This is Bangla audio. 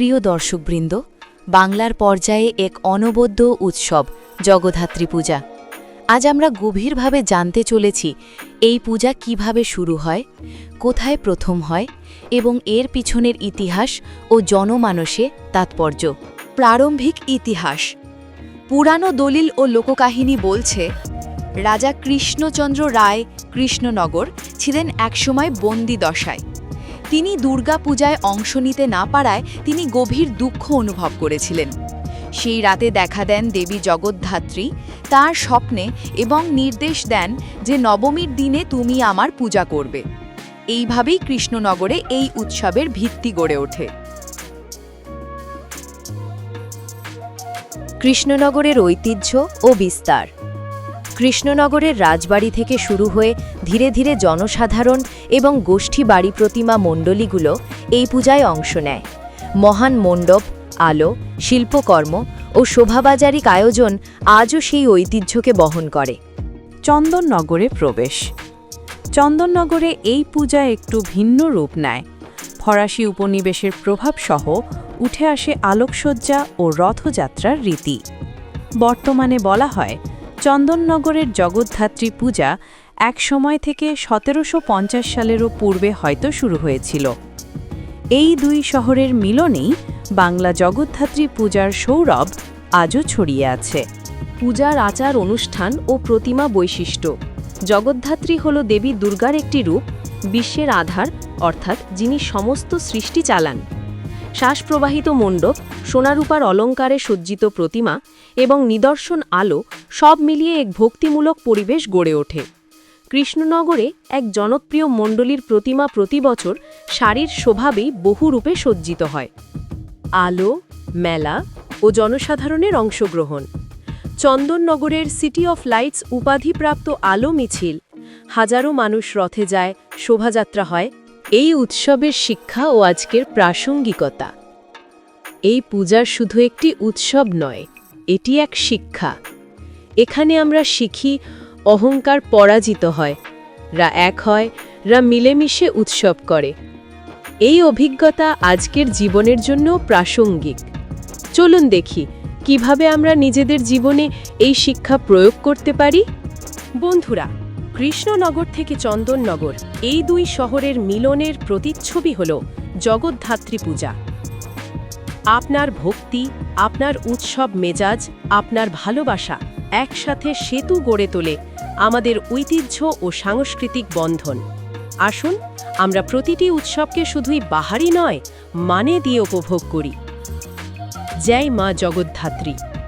প্রিয় দর্শকবৃন্দ, বাংলার পর্যায়ে এক অনবদ্য উৎসব, জগদ্ধাত্রী পূজা। আজ আমরা গভীরভাবে জানতে চলেছি এই পূজা কীভাবে শুরু হয়, কোথায় প্রথম হয় এবং এর পিছনের ইতিহাস ও জনমানসে তাৎপর্য। প্রারম্ভিক ইতিহাস। পুরানো দলিল ও লোককাহিনী বলছে, রাজা কৃষ্ণচন্দ্র রায় কৃষ্ণনগর ছিলেন একসময় বন্দি দশায়। তিনি দুর্গা পূজায় অংশ নিতে না পারায় তিনি গভীর দুঃখ অনুভব করেছিলেন। সেই রাতে দেখা দেন দেবী জগদ্ধাত্রী তার স্বপ্নে এবং নির্দেশ দেন যে নবমীর দিনে তুমি আমার পূজা করবে। এইভাবেই কৃষ্ণনগরে এই উৎসবের ভিত্তি গড়ে ওঠে। কৃষ্ণনগরের ঐতিহ্য ও বিস্তার। কৃষ্ণনগরের রাজবাড়ি থেকে শুরু হয়ে ধীরে ধীরে জনসাধারণ এবং গোষ্ঠী বাড়ি প্রতিমা মণ্ডলীগুলো এই পূজায় অংশ নেয়। মহান মণ্ডপ, আলো, শিল্পকর্ম ও শোভাবাজারিক আয়োজন আজও সেই ঐতিহ্যকে বহন করে। চন্দননগরে প্রবেশ। চন্দননগরে এই পূজা একটু ভিন্ন রূপ নেয়। ফরাসি উপনিবেশের প্রভাবসহ উঠে আসে আলোকসজ্জা ও রথযাত্রার রীতি। বর্তমানে বলা হয় চন্দননগরের জগদ্ধাত্রী পূজা এক সময় থেকে সতেরোশো পঞ্চাশ সালেরও পূর্বে হয়তো শুরু হয়েছিল। এই দুই শহরের মিলনেই বাংলা জগদ্ধাত্রী পূজার সৌরভ আজও ছড়িয়ে আছে। পূজার আচার অনুষ্ঠান ও প্রতিমা বৈশিষ্ট্য। জগদ্ধাত্রী হল দেবী দুর্গার একটি রূপ, বিশ্বের আধার, অর্থাৎ যিনি সমস্ত সৃষ্টি চালান। শ্বাসপ্রবাহিত মণ্ডপ সোনারূপার অলঙ্কারে সজ্জিত প্রতিমা এবং নিদর্শন আলো সব মিলিয়ে এক ভক্তিমূলক পরিবেশ গড়ে ওঠে। কৃষ্ণনগরে এক জনপ্রিয় মণ্ডলীর প্রতিমা প্রতি বছর শাড়ির স্বভাবেই বহুরূপে সজ্জিত হয়। আলো, মেলা ও জনসাধারণের অংশগ্রহণ। চন্দননগরের সিটি অফ লাইটস উপাধিপ্রাপ্ত আলো মিছিল। হাজারো মানুষ রথে যায়, শোভাযাত্রা হয় এই উৎসবের শিক্ষা ও আজকের প্রাসঙ্গিকতা। এই পূজার শুধু একটি উৎসব নয়, এটি এক শিক্ষা। এখানে আমরা শিখি, অহংকার পরাজিত হয়, রা এক হয়, রা মিলেমিশে উৎসব করে। এই অভিজ্ঞতা আজকের জীবনের জন্য প্রাসঙ্গিক। চলুন দেখি, কীভাবে আমরা নিজেদের জীবনে এই শিক্ষা প্রয়োগ করতে পারি? বন্ধুরা কৃষ্ণনগর থেকে চন্দননগর। এই দুই শহরের মিলনের প্রতিচ্ছবি হল জগদ্ধাত্রী পূজা। আপনার ভক্তি, আপনার উৎসব মেজাজ, আপনার ভালোবাসা একসাথে সেতু গড়ে তোলে আমাদের ঐতিহ্য ও সাংস্কৃতিক বন্ধন। আসুন, আমরা প্রতিটি উৎসবকে শুধুই বাহারি নয় মানে দিয়ে উপভোগ করি। জয় মা জগদ্ধাত্রী।